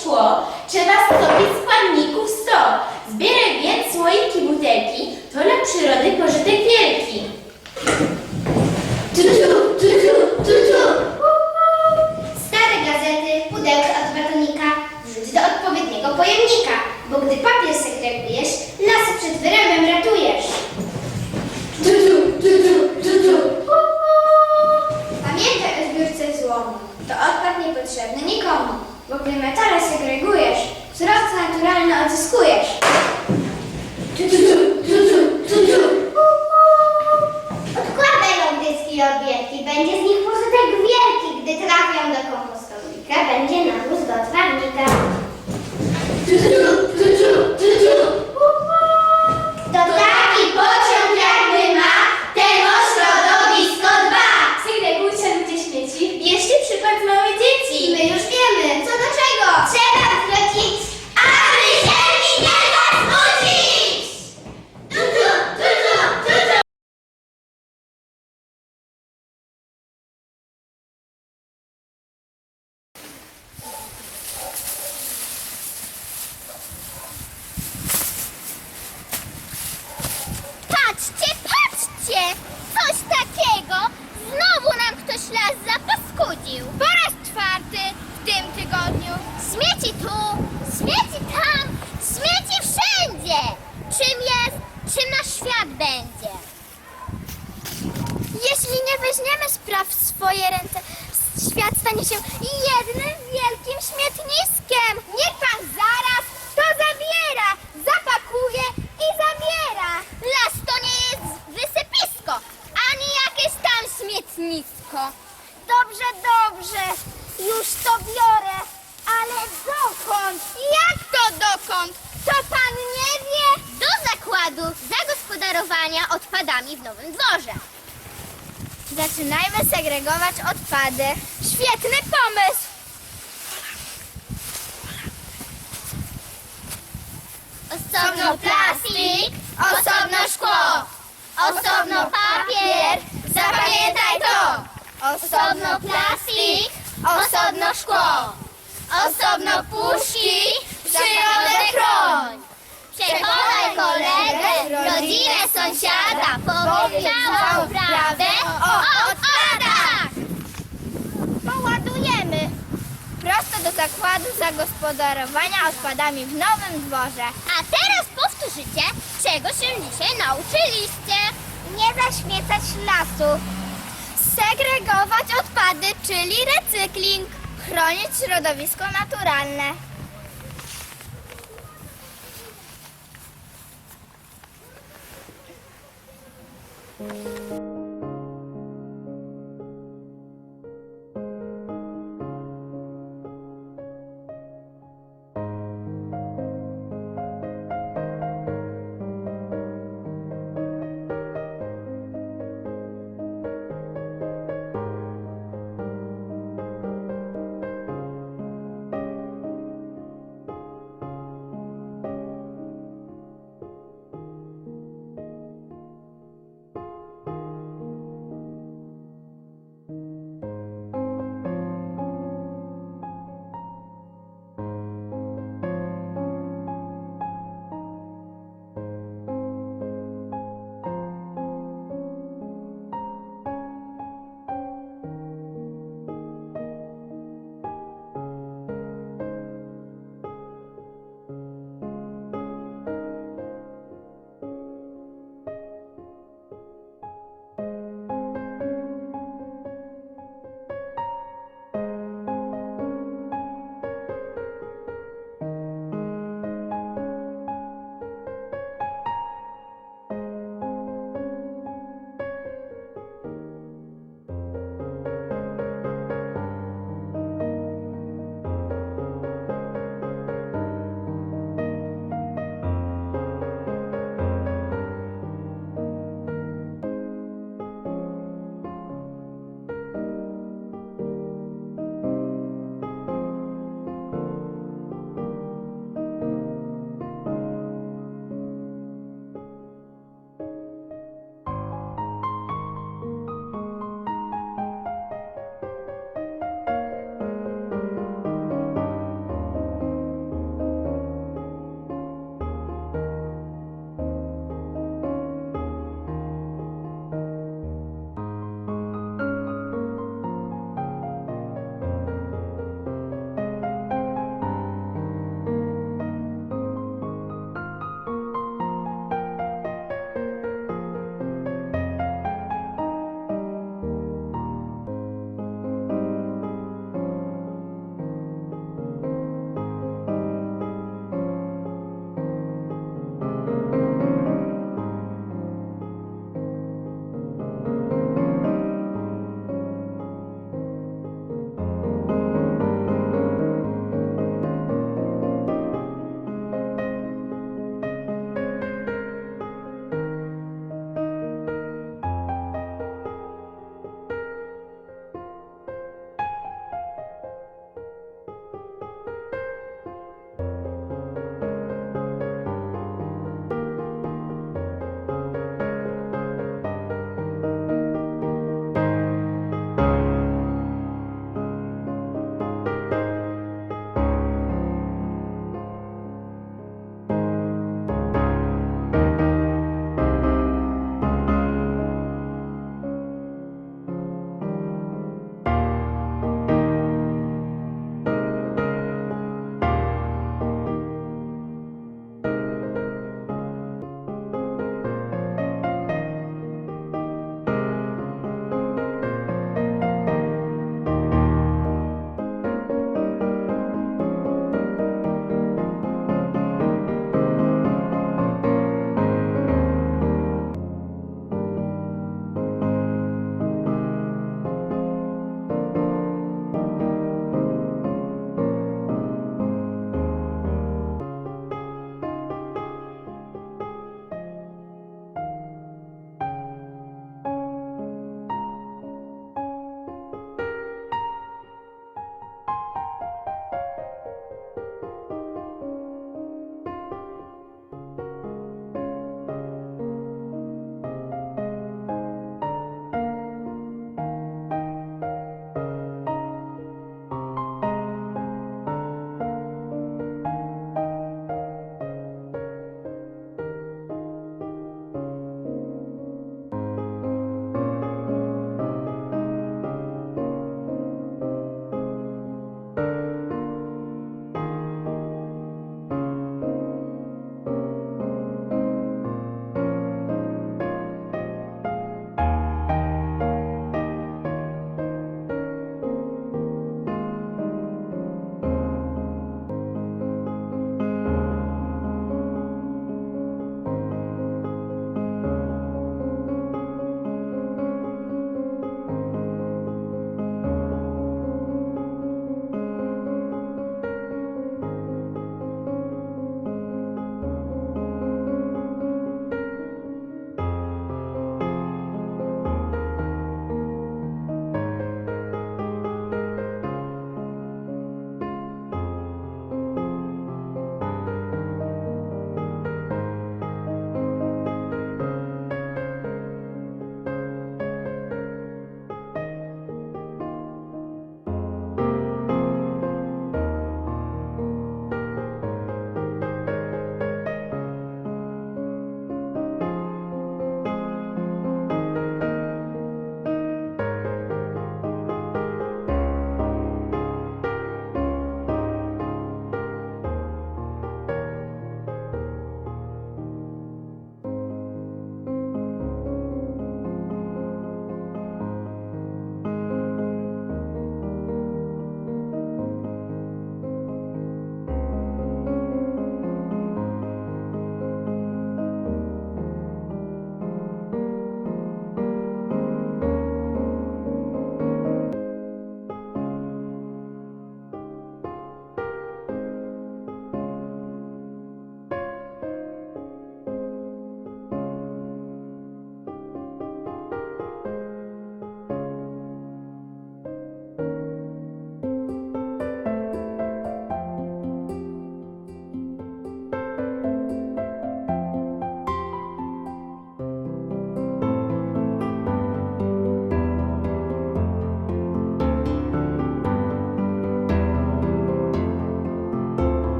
szkło, trzeba stopić składników 100. Zbieraj więc słoiki butelki, to dla przyrody pożytek wielki. Tu, tu, tu, tu, tu, tu. Stare gazety, pudełka od batonika wrzuć do odpowiedniego pojemnika, bo gdy papier segregujesz, lasy przed wyrobem ratujesz. Tu, tu, tu, tu, tu, tu. Pamiętaj o zbiórce złomu. To odpad niepotrzebny nikomu, bo gdy metale segregujesz, wzrost naturalny odzyskujesz. Tu, tu, tu, tu, tu, tu, tu. Odkładaj lądycki i odbierki, będzie z nich pożytek wielki, gdy trafią do kompostownika, będzie nawóz do trawnika. Tu, tu, tu, tu, tu, tu. To 谢。Segregować odpady. Świetny pomysł! Osobno plastik, osobno szkło, osobno papier, zapamiętaj to! Osobno plastik, osobno szkło, osobno puszki, przyrodę chroń. Przekonaj kolegę, rodzinę, sąsiada, powiedz całą prawdę o odpadach! Poładujemy prosto do zakładu zagospodarowania odpadami w Nowym Dworze. A teraz powtórzycie, czego się dzisiaj nauczyliście. Nie zaśmiecać lasu. Segregować odpady, czyli recykling. Chronić środowisko naturalne.